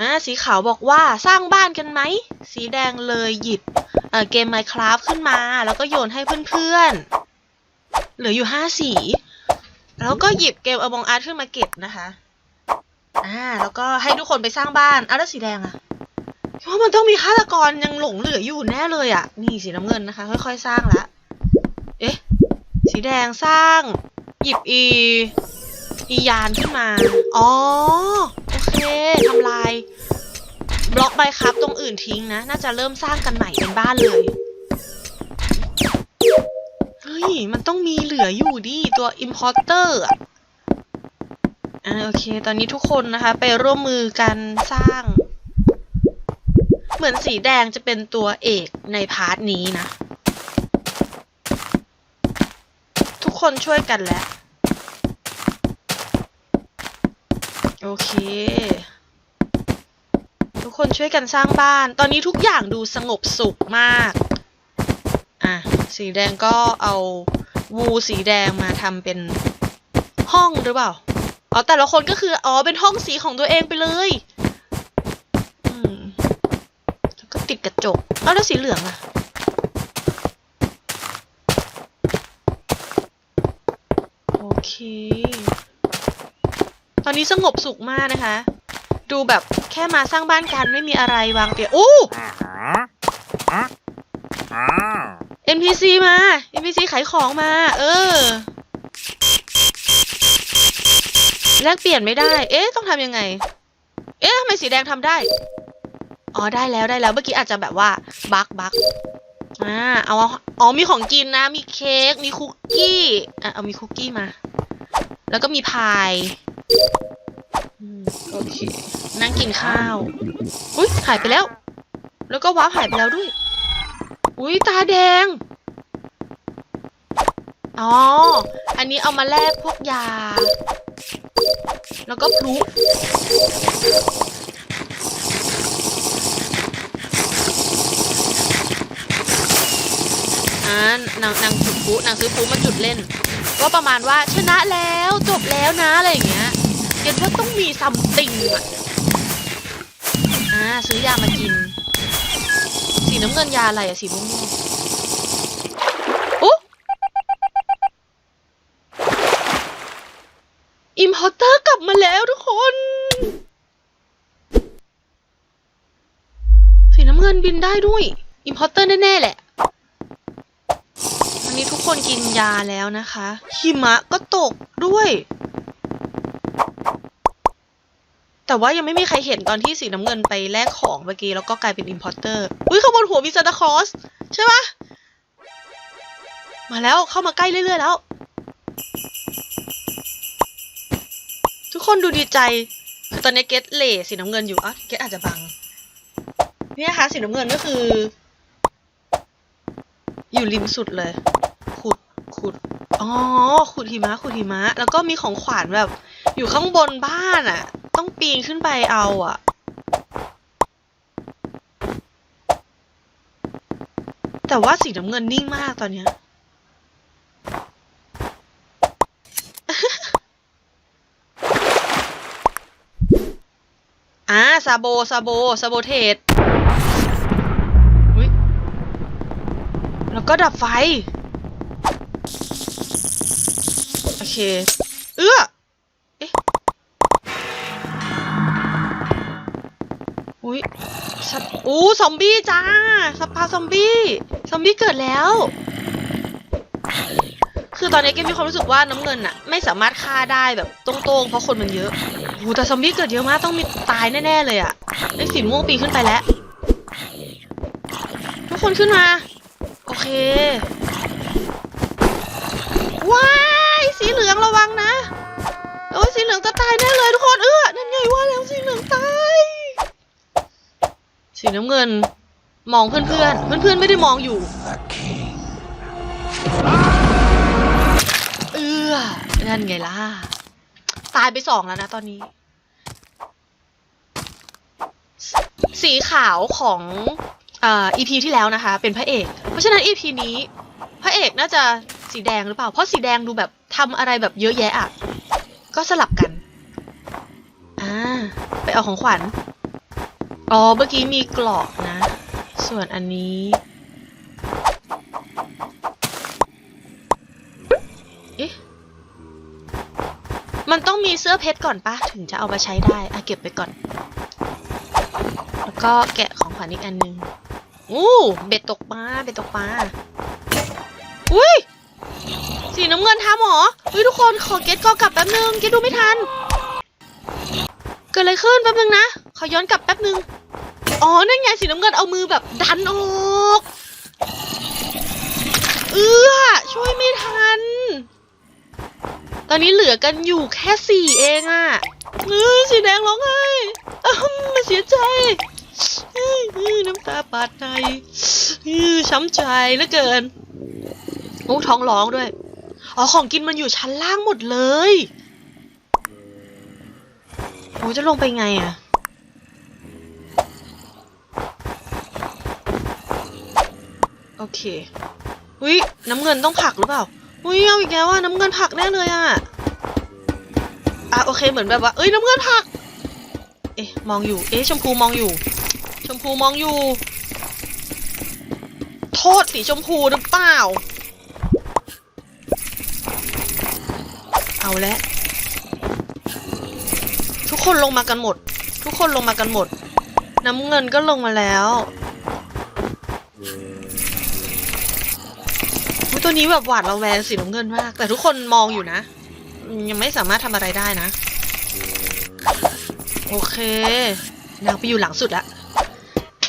อ่าสีขาวบอกว่าสร้างบ้านกันไหม สีแดงเลยหยิบเเกม Minecraft ขึ้นมา แล้วก็โยนให้เพื่อนๆ เหลืออยู่ห้าสี แล้วก็หยิบเกม Among Us ขึ้นมาเก็บนะคะอ่าแล้วก็ให้ทุกคนไปสร้างบ้านอ้าวแล้วสีแดงอะเพราะมันต้องมีฆาตกรยังหลงเหลืออยู่แน่เลยอะนี่สีน้ำเงินนะคะ ค่อยๆ สร้างละเอ๊ะสีแดงสร้าง หยิบอี อียานขึ้นมา อ๋อ เคทำลายบล็อกใบครับตรงอื่นทิ้งนะ น่าจะเริ่มสร้างกันใหม่เป็นบ้านเลย เฮ้ย มันต้องมีเหลืออยู่ดิ ตัว importer อะอ่าโอเค ตอนนี้ทุกคนนะคะ ไปร่วมมือกันสร้าง เหมือนสีแดงจะเป็นตัวเอกในพาร์ทนี้นะ ทุกคนช่วยกันแล้ว โอเค ทุกคนช่วยกันสร้างบ้าน ตอนนี้ทุกอย่างดูสงบสุขมาก อะ สีแดงก็เอาวูสีแดงมาทำเป็นห้องหรือเปล่า อ๋อ แต่ละคนก็คือ อ๋อ เป็นห้องสีของตัวเองไปเลย อืม แล้วก็ติดกระจกเอ้าแล้วสีเหลืองอะโอเค ตอนนี้สงบสุขมากนะคะ ดูแบบแค่มาสร้างบ้านกันไม่มีอะไรวางเตียงอู้ NPC มา NPC ขายของมา เออ แลกเปลี่ยนไม่ได้ เอ๊ะ ต้องทำยังไง เอ๊ะทำไมสีแดงทำได้ อ๋อ ได้แล้วได้แล้ว เมื่อกี้อาจจะแบบว่า บักบักอ่า เอา อ๋อ มีของกินนะ มีเค้ก มีคุกกี้ อะ เอามีคุกกี้มา แล้วก็มีพาย โอเค นั่งกินข้าว อุ้ยหายไปแล้ว แล้วก็ว้าหายไปแล้วด้วย อุ้ยตาแดง อ๋อ อันนี้เอามาแลกพวกยา แล้วก็พลุอ่านางนางจุดพลุนางซื้อพลุมาจุดเล่น ก็ประมาณว่าชนะแล้วจบแล้วนะอะไรอย่างเงี้ย เก็นว่าต้องมีซัมติงอะอ่าซื้อยามากิน สีน้ำเงินยาอะไรอะสีม่วงโอ้อิมพอเตอร์กลับมาแล้วทุกคน สีน้ำเงินบินได้ด้วยอิมพอเตอร์แน่ ๆ แหละวันนี้ทุกคนกินยาแล้วนะคะหิมะก็ตกด้วย แต่ว่ายังไม่มีใครเห็นตอนที่สีน้ำเงินไปแลกของเมื่อกี้แล้วก็กลายเป็นอิ p พอร์เตอร์อุ้ยข้างบนหัวมีซานตาคลอสใช่ปะมาแล้วเข้ามาใกล้เรื่อย ๆ แล้ว ทุกคนดูดีใจคือตอนนี้เกตเล่สีน้ำเงินอยู่อะเกตอาจจะบังเนี่ยนะคะสีน้ำเงินก็คือ อยู่ริมสุดเลย ขุดขุดอ๋อขุดหิมะขุดหิมะ แล้วก็มีของขวัญแบบ อยู่ข้างบนบ้านอะ่ะ ต้องปีนขึ้นไปเอาอะ่ะ แต่ว่าสีน้ำเงินนิ่งมากตอนเนี้ยอ่าซาโบซาโบซาโบเทสแล้วก็ดับไฟ โอเค เอื้อ อุ้ยสัตว์อู้ซอมบี้จ้าสปาซอมบี้ซอมบี้เกิดแล้ว คือตอนนี้เกมมีความรู้สึกว่าน้ำเงินอะไม่สามารถฆ่าได้แบบตรงๆเพราะคนมันเยอะโอ้แต่ซอมบี้เกิดเยอะมากต้องมีตายแน่ๆเลยอะไอ้สีม่วงปีขึ้นไปแล้ว ทุกคนขึ้นมา โอเคว้ายสีเหลืองระวังนะโอ้ยสีเหลืองจะตายแน่เลยทุกคนเออนั่นไงว่าแล้วสีเหลืองตาย สีน้ำเงิน มองเพื่อนเพื่อนเพื่อนเพื่อนๆไม่ได้มองอยู่ เออนั่นไงล่ะ ตายไปสองแล้วนะตอนนี้ สีขาวของเอ่อ EP ที่แล้วนะคะ เป็นพระเอก เพราะฉะนั้น EP นี้ พระเอกน่าจะสีแดงหรือเปล่า เพราะสีแดงดูแบบทำอะไรแบบเยอะแยะอะ ก็สลับกัน อ่า ไปเอาของขวัญ อ๋อ เมื่อกี้มีกรอกนะ ส่วนอันนี้ เอ๊ะ มันต้องมีเสื้อเพชรก่อนปะถึงจะเอามาใช้ได้อะเก็บไปก่อน แล้วก็แกะของขวัญอีกอันนึงอู้เบ็ดตกปลา เบ็ดตกปลา อุ้ย สีน้ำเงินทำหรออุ้ยทุกคนขอเก็ตกอกลับแป๊บนึง เก็ตดูไม่ทัน เกิดอะไรขึ้นแป๊บนึงนะ อย้อนกลับแป๊บนึง อ๋อ นั่นไงสีน้ำเงินเอามือแบบดันออก เอื้อ ช่วยไม่ทัน ตอนนี้เหลือกันอยู่แค่สี่เองอะเออสีแดงร้องไห้อ้าวมันเสียใจน้ำตาปาดใจช้ำใจเหลือเกินโอ้ท้องร้องด้วย อ๋อ ของกินมันอยู่ชั้นล่างหมดเลยโอ้จะลงไปไงอะโอ เคอุ้ยน้ำเงินต้องผลักหรือเปล่าอุ้ยเอาอีกแล้วว่าน้ำเงินผลักแน่เลยอะอะโอเคเหมือนแบบว่า เอ้ยน้ำเงินผลัก เอ๊ะมองอยู่ เอ๊ะชมพูมองอยู่ ชมพูมองอยู่ โทษสีชมพูหรือเปล่า เอาแล้วทุกคนลงมากันหมด ทุกคนลงมากันหมด น้ำเงินก็ลงมาแล้ว ตัวนี้แบบหวาดระแวงสีน้ำเงินมาก แต่ทุกคนมองอยู่นะ ยังไม่สามารถทำอะไรได้นะ โอเคนางไปอยู่หลังสุดละ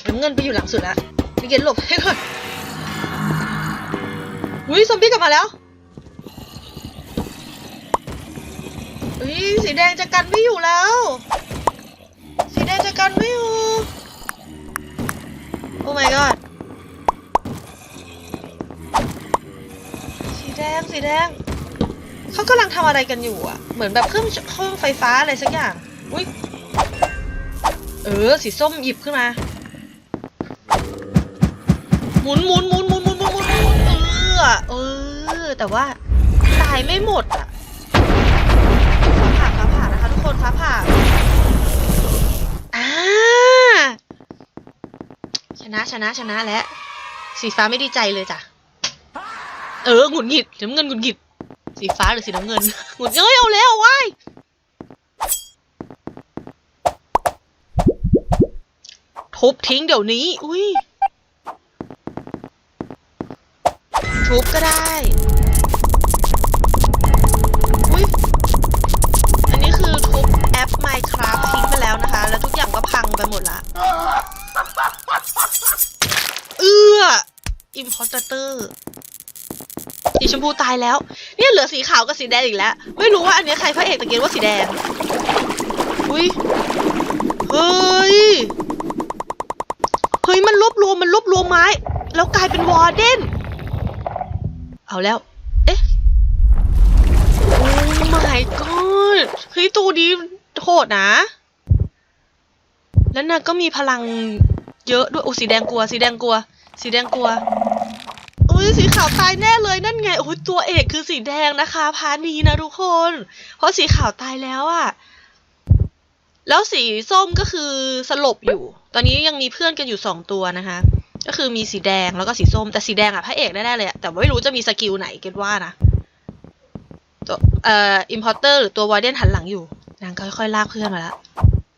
น้ำเงินไปอยู่หลังสุดละพี่เกณฑ์หลบให้ก่อนอุ้ยซอมบี้กลับมาแล้วอุ้ยสีแดงจะกันไม่อยู่แล้ว สีแดงจะกันไม่อยู่ โอ้ my god แดงสีแดงเขากำลังทำอะไรกันอยู่อะ เหมือนแบบเครื่องเครื่องไฟฟ้าอะไรสักอย่าง อุ้ยเออ สีส้มหยิบขึ้นมา หมุนหมุนหมุนหมุนหมุนหมุนหมุนเออ เออ แต่ว่าตายไม่หมดอะฟ้าผ่าฟ้าผ่านะคะทุกคนฟ้าผ่าอ่าชนะชนะชนะและ สีฟ้าไม่ดีใจเลยจ้ะ เออหงุดหงิดน้ำเงินหงุดหงิดสีฟ้าหรือสีน้ำเงินหงุดเอ้ยเอาแล้วว้ายทุบทิ้งเดี๋ยวนี้ อุ้ยทุบก็ได้ อุ้ยอันนี้คือทุบแอป Minecraft ทิ้งไปแล้วนะคะ แล้วทุกอย่างก็พังไปหมดละ เอื้อ Imposter สีชมพูตายแล้ว เนี่ยเหลือสีขาวกับสีแดงอีกแล้ว ไม่รู้ว่าอันนี้ใครพระเอกแตะเกียบว่าสีแดง อุ้ย เฮ้ย เฮ้ยมันรวบรวมมันรวบรวมไม้ แล้วกลายเป็นวอร์เดน เอาแล้ว เอ๊ะ โอ้ my god เฮ้ยตัวนี้โหดนะ แล้วนางก็มีพลังเยอะด้วย โอ้สีแดงกลัว สีแดงกลัว สีแดงกลัว ยสีขาวตายแน่เลยนั่นไงโอ้ยตัวเอกคือสีแดงนะคะพาร์ทนี้นะทุกคน เพราะสีขาวตายแล้วอะแล้วสีส้มก็คือสลบอยู่ ตอนนี้ยังมีเพื่อนกันอยู่สองตัวนะคะ ก็คือมีสีแดงแล้วก็สีส้ม แต่สีแดงอะพระเอกแน่ๆเลยแต่ว่าไม่รู้จะมีสกิลไหนเก็ตว่านะตัวเอ่ออิมพอร์เตอร์หรือตัววอร์เดนหันหลังอยู่นางก็ค่อยๆลากเพื่อนมาแล้ว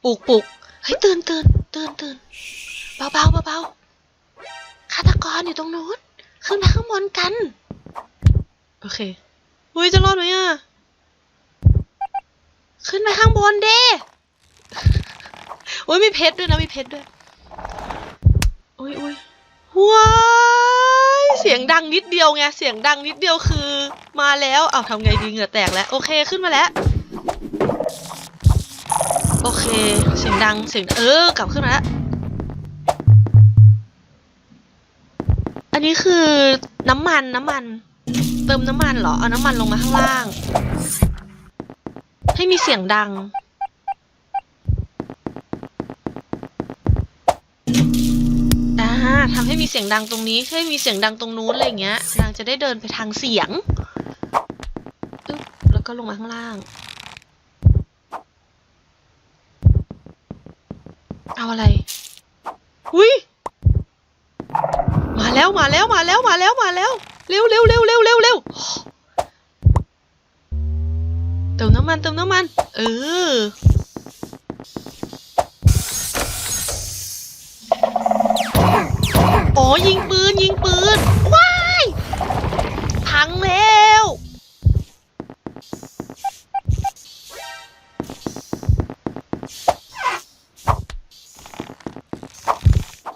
ปลุกปลุกเฮ้ยตื่นตื่นตื่นตื่นเบาเบาเบาเบาๆฆาตกรอยู่ตรงนู้น ขึ้นไปข้างบนกัน โอเคอุ้ยจะรอดไหมอะ ขึ้นไปข้างบนเด้อุ้ยมีเพชรด้วยนะมีเพชรด้วยอุ้ยอุ้ยว้ายเสียงดังนิดเดียวไงเสียงดังนิดเดียวคือ มาแล้วอ้าวทำไงดีเหงื่อแตกแล้วโอเคขึ้นมาแล้วโอเค เสียงดังเสียงเออกลับขึ้นมาแล้ว นี้คือน้ำมันน้ำมัน เติมน้ำมันเหรอ เอาน้ำมันลงมาข้างล่าง ให้มีเสียงดัง อ่าทำให้มีเสียงดังตรงนี้ ให้มีเสียงดังตรงนู้นอะไรเงี้ย นางจะได้เดินไปทางเสียงอึ๊บแล้วก็ลงมาข้างล่าง เอาอะไรหุย แล้วมาแล้วมาแล้วมาแล้วมาแล้วเร็วเร็วเร็วเร็วเร็วเร็วเติมน้ำมันเติมน้ำมัน เออโอ้ยิงปืนยิงปืนว้ายพังแล้ว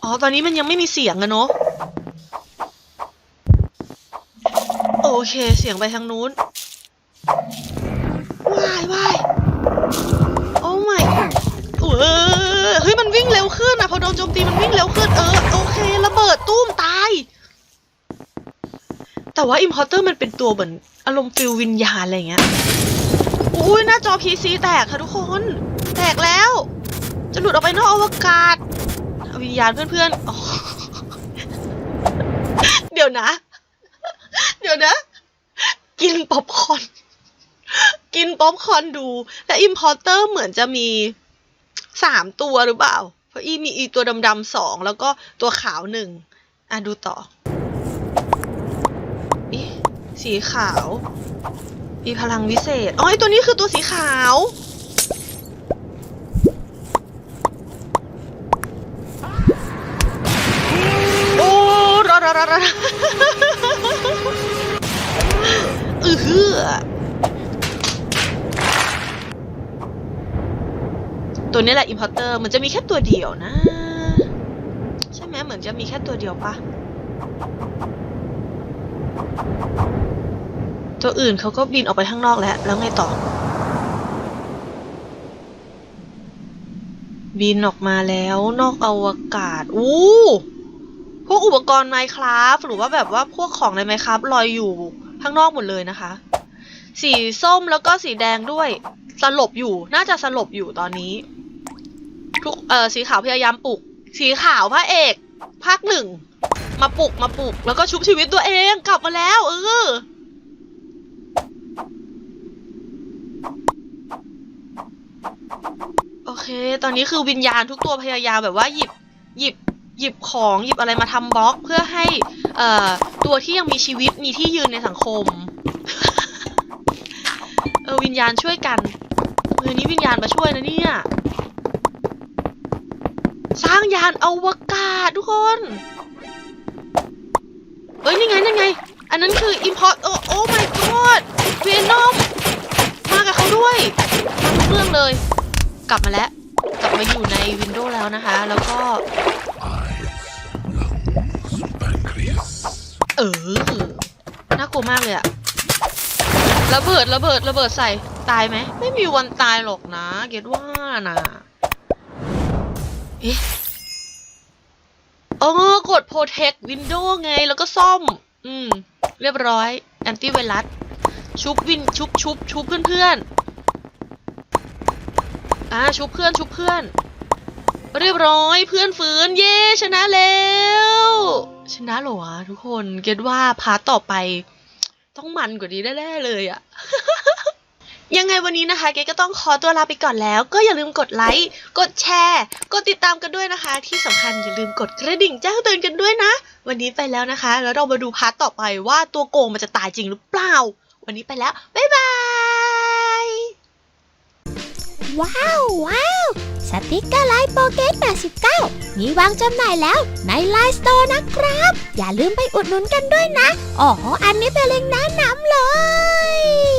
อ๋อตอนนี้มันยังไม่มีเสียงอะเนาะ โอ เค เสียงไปทางนู้นวายวายโอ้ my เออเฮ้ยมันวิ่งเร็วขึ้นอะพอโดนโจมตีมันวิ่งเร็วขึ้นเออโอเคระเบิดตุ้มตาย แต่ว่า Importer มันเป็นตัวเหมือนอารมณ์ฟิลวิญญาณอะไรเงี้ยอุ้ยหน้าจอ PC แตกค่ะทุกคน แตกแล้ว จะหลุดออกไปนอกอวกาศ วิญญาณเพื่อนๆเดี๋ยวนะ เดี๋ยวนะ กินป๊อปคอร์นกินป๊อปคอร์นดู และ Importer เหมือนจะมีสามตัวหรือเปล่า เพราะอีมีอีตัวดำๆสองแล้วก็ตัวขาวหนึ่งอะดูต่ออีสีขาวมีพลังวิเศษอ๋อไอตัวนี้คือตัวสีขาวโอ้รอรอรอรอ ตัวนี้แหละ importer มันจะมีแค่ตัวเดียวนะ ใช่ไหมเหมือนจะมีแค่ตัวเดียวปะตัวอื่นเขาก็บินออกไปข้างนอกแล้ว แล้วไงต่อ บินออกมาแล้วนอกอวกาศ อู้ พวกอุปกรณ์ Minecraft หรือว่าแบบว่าพวกของใน Minecraft ลอยอยู่ข้างนอกหมดเลยนะคะ สีส้มแล้วก็สีแดงด้วย สลบอยู่ น่าจะสลบอยู่ตอนนี้ ทุกเอ่อสีขาวพยายามปลุก สีขาวพระเอก ภาคหนึ่งมาปลุกมาปลุก แล้วก็ชุบชีวิตตัวเองกลับมาแล้ว เออโอเค ตอนนี้คือวิญญาณทุกตัวพยายามแบบว่าหยิบหยิบหยิบของหยิบอะไรมาทำบล็อกเพื่อให้เอ่อตัวที่ยังมีชีวิตมีที่ยืนในสังคม เออวิญญาณช่วยกันเออนี้วิญญาณมาช่วยนะเนี่ยางยานอวกาศทุกคน เอ้ยนี่ไงนั่นไง อันนั้นคือ import โอ้โอ้ my god เวนอมมากับเขาด้วยมาทุกเรื่องเลย กลับมาแล้ว กลับมาอยู่ใน Windows แล้วนะคะ แล้วก็ เออ น่ากลัวมากเลยอะระเบิดระเบิดระเบิดใส่ตายไหม ไม่มีวันตายหรอกนะ เกดว่านะเอ๊ะ เออกด protect window ไง แล้วก็ซ่อม อืม เรียบร้อย anti virus ชุบวินชุบชุบชุบเพื่อนเพื่อนๆอ่าชุบเพื่อนชุบเพื่อน เรียบร้อยเพื่อนฟื้น เย้ชนะแล้ว ชนะเหรอวะทุกคนเก็ตว่าพาร์ตต่อไป ต้องมันกว่านี้แน่ๆเลยอะ ยังไงวันนี้นะคะเกดก็ต้องขอตัวลาไปก่อนแล้ว ก็อย่าลืมกดไลค์ กดแชร์ กดติดตามกันด้วยนะคะ ที่สำคัญอย่าลืมกดกระดิ่งแจ้งเตือนกันด้วยนะ วันนี้ไปแล้วนะคะ แล้วเรามาดูพาร์ตต่อไปว่าตัวโกงมันจะตายจริงหรือเปล่า วันนี้ไปแล้ว บ๊ายบาย ว้าวว้าวสติกเกอร์ไลน์โปเกต89 มีวางจำหน่ายแล้วในไลน์สโตร์นะครับ อย่าลืมไปอุดหนุนกันด้วยนะอ๋ออันนี้เป็นเล็งก์แนะนำเลย